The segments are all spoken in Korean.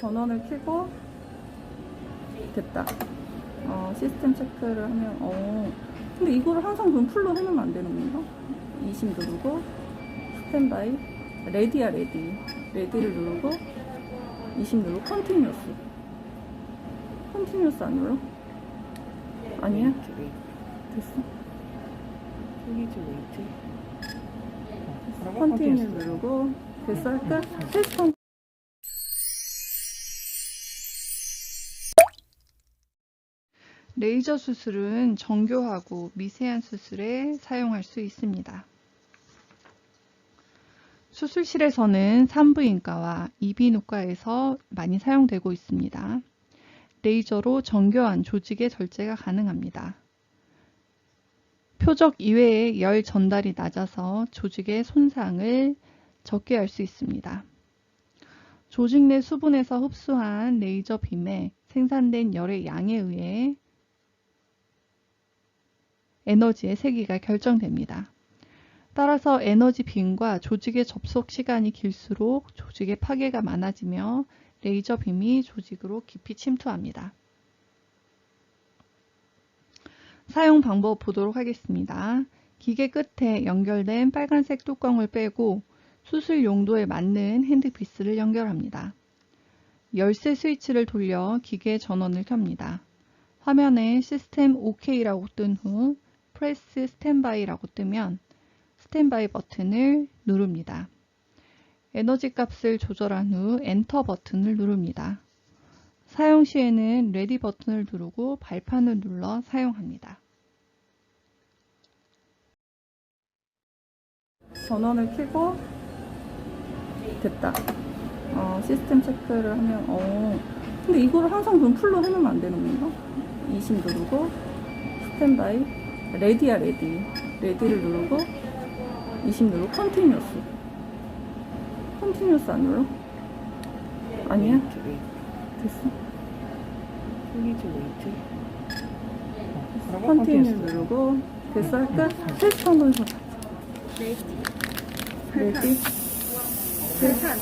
전원을 켜고 됐다. 어, 시스템 체크를 하면 어. 근데 이거를 항상 그럼 풀로 해놓으면 안 되는 건가? 20 누르고 스탠바이 레디야 레디 레디를 누르고 20 누르고 컨티뉴스 컨티뉴스 안 눌러? 아니야? 됐어 플리즈 웨이트. 어, 컨티뉴 누르고 됐어 할까? 테스트 레이저 수술은 정교하고 미세한 수술에 사용할 수 있습니다. 수술실에서는 산부인과와 이비인후과에서 많이 사용되고 있습니다. 레이저로 정교한 조직의 절제가 가능합니다. 표적 이외의 열 전달이 낮아서 조직의 손상을 적게 할 수 있습니다. 조직 내 수분에서 흡수한 레이저 빔에 생산된 열의 양에 의해 에너지의 세기가 결정됩니다. 따라서 에너지 빔과 조직의 접속 시간이 길수록 조직의 파괴가 많아지며 레이저 빔이 조직으로 깊이 침투합니다. 사용 방법 보도록 하겠습니다. 기계 끝에 연결된 빨간색 뚜껑을 빼고 수술 용도에 맞는 핸드피스를 연결합니다. 열쇠 스위치를 돌려 기계 전원을 켭니다. 화면에 시스템 OK라고 뜬 후 프레스 스탠바이라고 뜨면 스탠바이 버튼을 누릅니다. 에너지 값을 조절한 후 엔터 버튼을 누릅니다. 사용 시에는 레디 버튼을 누르고 발판을 눌러 사용합니다. 전원을 켜고 됐다. 어, 시스템 체크를 하면 어. 근데 이거를 항상 그럼 풀로 해놓으면 안 되는 건가? 20 누르고 스탠바이 레디야 레디 레디를 누르고 20 누르고 컨티뉴스 컨티뉴스 안 눌러? 아니야? 됐어. 플리즈 웨이트. 어, 컨티뉴 누르고 됐어 할까? 테스트 한번 해보자. 레디. 레디? 발판.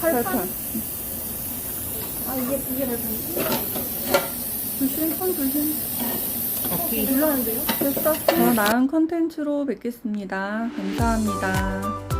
팔판. 아 이게 이게 발판이지? 조심, 손 조심. 됐어. 더 나은 컨텐츠로 뵙겠습니다. 감사합니다.